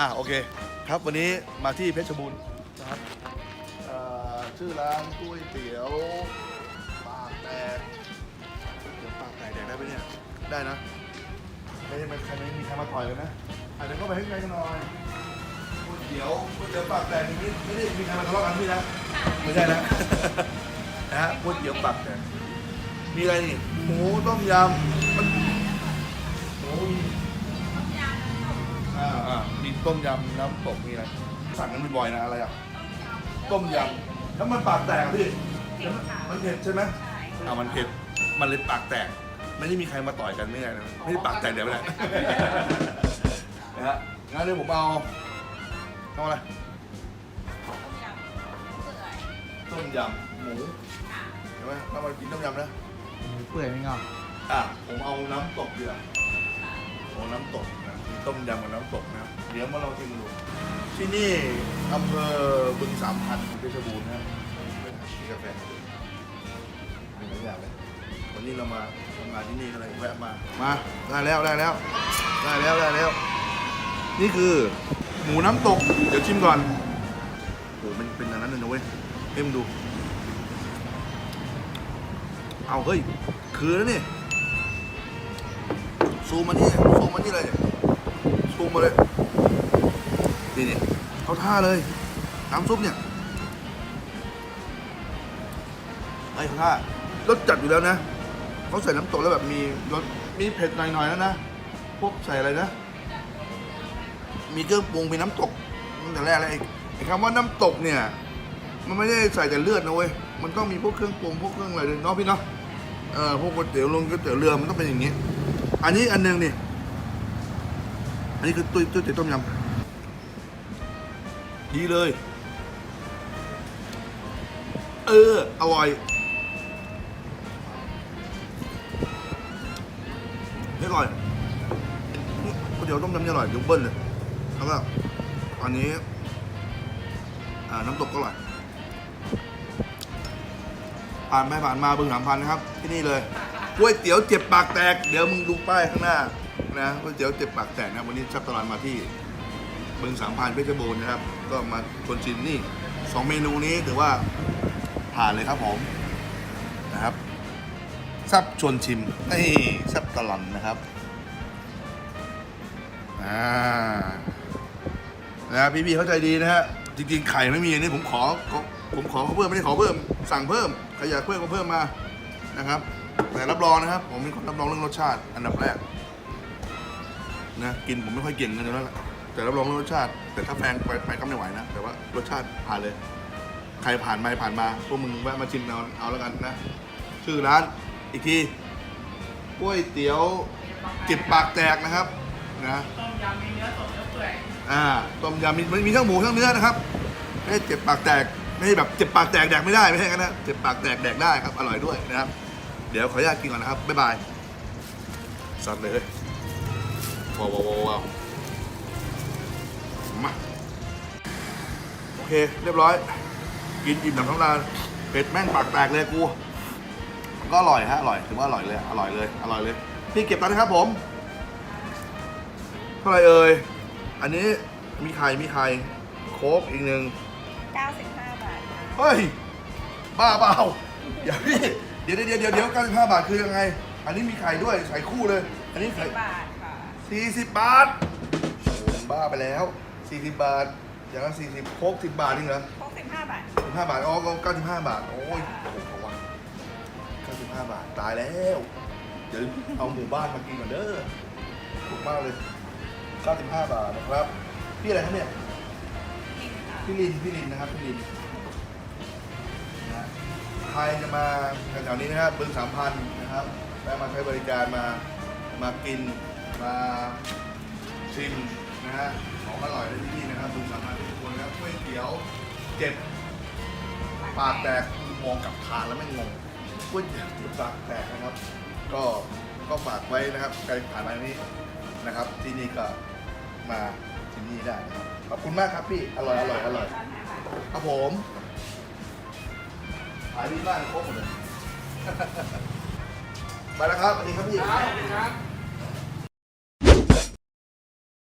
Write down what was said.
อะโอเค ครับวันนี้มาที่เพชรบูรณ์นะครับเอ่อชื่อร้านก๋วยเตี๋ยวปากแตกก๋วยเตี๋ยวปากแตกแดกได้ไหมเนี่ยได้นะไม่ไมันใครไม่มีใครมาต่อยกันนะอาจจะเดี๋ยวก็ไปให้ไกลกันหน่อยก๋วยเตี๋ยวก๋วยเตี๋ยวปากแตกนี่ไม่ได้มีใครมาทะเลาะกันพี่นะไม่ใช่นะ นะฮะก๋วยเตี๋ยวปากแตกมีอะไรนี่หมูต้มยำมันโอ้ยอ่าอ่า มีต้มยำน้ำตกมีอะไรสั่งกันบ่อยๆนะอะไรอะต้มยำแล้วมันปากแตกอะพี่มันเผ็ดใช่ไหมอ่ามันเผ็ดมันเลยปากแตก ไม่ได้มีใครมาต่อยกันไม่ได้นะไม่ได้ปากแตกเดี๋ยวไม่ได้ นะฮะงั้นเดี๋ยวผมเอาเอาอะไรต้มยำหมูเห็นไหมถ้ามากินต้มยำนะ เปื่อยไม่งอกอะผมเอาน้ำตกดีกว่าเอาน้ำตกนะมี ต้มยำกับน้ำตกนะเดี๋ยวมาลองชิมดูที่นี่อำเภอบึงสามพันธ์เพชรบูรณ์นะครับมีกาแฟมีหลายอย่างเลยวันนี้เรามาทำงานที่นี่ก็เลยแวะมามาได้แล้วได้แล้วได้แล้วได้แล้ว นี่คือ หมูน้ำตก เดี๋ยวชิมก่อนโอ้โหมันเป็นอย่างนั้นเลยนะเว้ยเอ็มดู เอาเฮ้ย คือแล้วนี่ซูมมานี่ซูมมานี่เลย ซูมมาเลยนี่นี่เขาท่าเลย น้ำซุปเนี่ยไอ้เขาท่ารสจัดอยู่แล้วนะเขาใส่น้ำตกแล้วแบบมีรสมีเผ็ดหน่อยๆแล้วนะพวกใส่อะไรนะ มีเครื่องปรุงมีน้ำตกตั้งแต่แรกเลยไอ้ไอ้คำว่าน้ำตกเนี่ย มันไม่ได้ใส่แต่เลือดนะเว้ยมันต้องมีพวกเครื่องปรุงพวกเครื่องอะไรด้วยเนาะพี่เนาะเออพวกก๋วยเตี๋ยวลงก๋วยเตี๋ยวเรือมันต้องเป็นอย่างนี้ อันนี้อันหนึงนี่ อันนี้คือตุ้ยตุ้ยเตี๋ยวต้มยำดีเลย เออ อร่อยเฮ้ยอร่อยก๋วยเตี๋ยวต้มยำนี่อร่อยยกเบิ้ลเลย แล้วก็อันนี้ อ่า น้ำตกก็อร่อยผ่านไปผ่านมาบึงสามพันนะครับ ที่นี่เลยก๋วยเตี๋ยวเจ็บปากแตก เดี๋ยวมึงดูป้ายข้างหน้า นะก๋วยเตี๋ยวเจ็บปากแตกนะวันนี้ชับตลาดมาที่บึงสามพันเพชรบูรณ์นะครับ ก็มาชวนชิมนี่สองเมนูนี้ถือว่าผ่านเลยครับผมนะครับซับชวนชิมนี่ซับตลอดนะครับอ่านะพี่ๆเข้าใจดีนะฮะจริงๆไข่ไม่มีอันนี้ผมขอขอผมขอเพิ่มไม่ได้ขอเพิ่ม สั่งเพิ่มใครอยากเพิ่มก็เพิ่มมานะครับแต่รับรองนะครับ ผมเป็นคนรับรองเรื่องรสชาติอันดับแรก นะกินผมไม่ค่อยเก่งกันอยู่แล้วละแต่รับรองเรื่องรสชาติ แต่ถ้าแพงไปไปก็ไม่ไหวนะ แต่ว่ารสชาติผ่านเลย ใครผ่านมาผ่านมาพวกมึงแวะมาชิมเอาเอาแล้วกันนะ ชื่อร้านอีกทีก๋วยเตี๋ยวจิบปากแตกนะครับนะต้มยำมีเนื้อสดเนื้อเปื่อยอ่าต้มยำมีมันมีทั้งหมูทั้งเนื้อนะครับไม่ได้เจ็บปากแตกไม่ใช่แบบเจ็บปากแตกแดกไม่ได้ไม่ใช่กันนะเจ็บปากแตกแดกได้ครับอร่อยด้วยนะครับ เดี๋ยวขออนุญาตกินก่อนนะครับบ๊ายบายสัตว์เลย ว้าวว้าวว้าวว้าวมาโอเค เรียบร้อย กินอิ่มหนำท้องลานเผ็ดแม่งปากแตกเลยกูก็อร่อยฮะอร่อยถือว่าอร่อยเลยอร่อยเลยอร่อยเลยพี่เก็บตังค์นะครับผมเท่าไหร่เอ่ยอันนี้มีไข่มีไข่โค้กอีกหนึ่ง95 บาทค่ะเฮ้ยบ้าเปล่าอย่าพี่เดี๋ยวเดี๋ยวเดี๋ยวเดี๋ยว95 บาทคือยังไง อันนี้มีไข่ด้วยใส่คู่เลย อันนี้ไข่10บาท ค่ะ40บาทโอ้ยบ้าไปแล้ว40บาท อย่างนั้น40โค้ก10บาทนี่เหรอ65บาท15บาท อ๋อก็95บาท โอ้ยโอ้โหวะ95บาท ตายแล้ว เดี๋ยวเอาหมู่บ้านมากินก่อนเด้อถูกมากเลย95บาทนะครับ พี่อะไรครับเนี่ย นี่ค่ะพี่ลิน พี่ลินนะครับพี่ลินนะฮะใครจะมาแถวๆนี้นะครับบึงสามพันนะครับแวะมาใช้บริการมามากิน มาชิมนะฮะของอร่อยได้ที่นี่นะครับบึงสามพันทุกคนนะครับก๋วยเตี๋ยวเจ็ดปากแตกมองกลับทานแล้วไม่งงก๋วยเตี๋ยวปากแตกนะครับ ก็ก็ฝากไว้นะครับใครผ่านมานี้นะครับ ที่นี่ก็มาที่นี่ได้นะครับขอบคุณมากครับพี่อร่อยอร่อยอร่อยครับผมขายดีมากครบหมดเลยไปแล้วครับสวัสดีครับพี่ครับ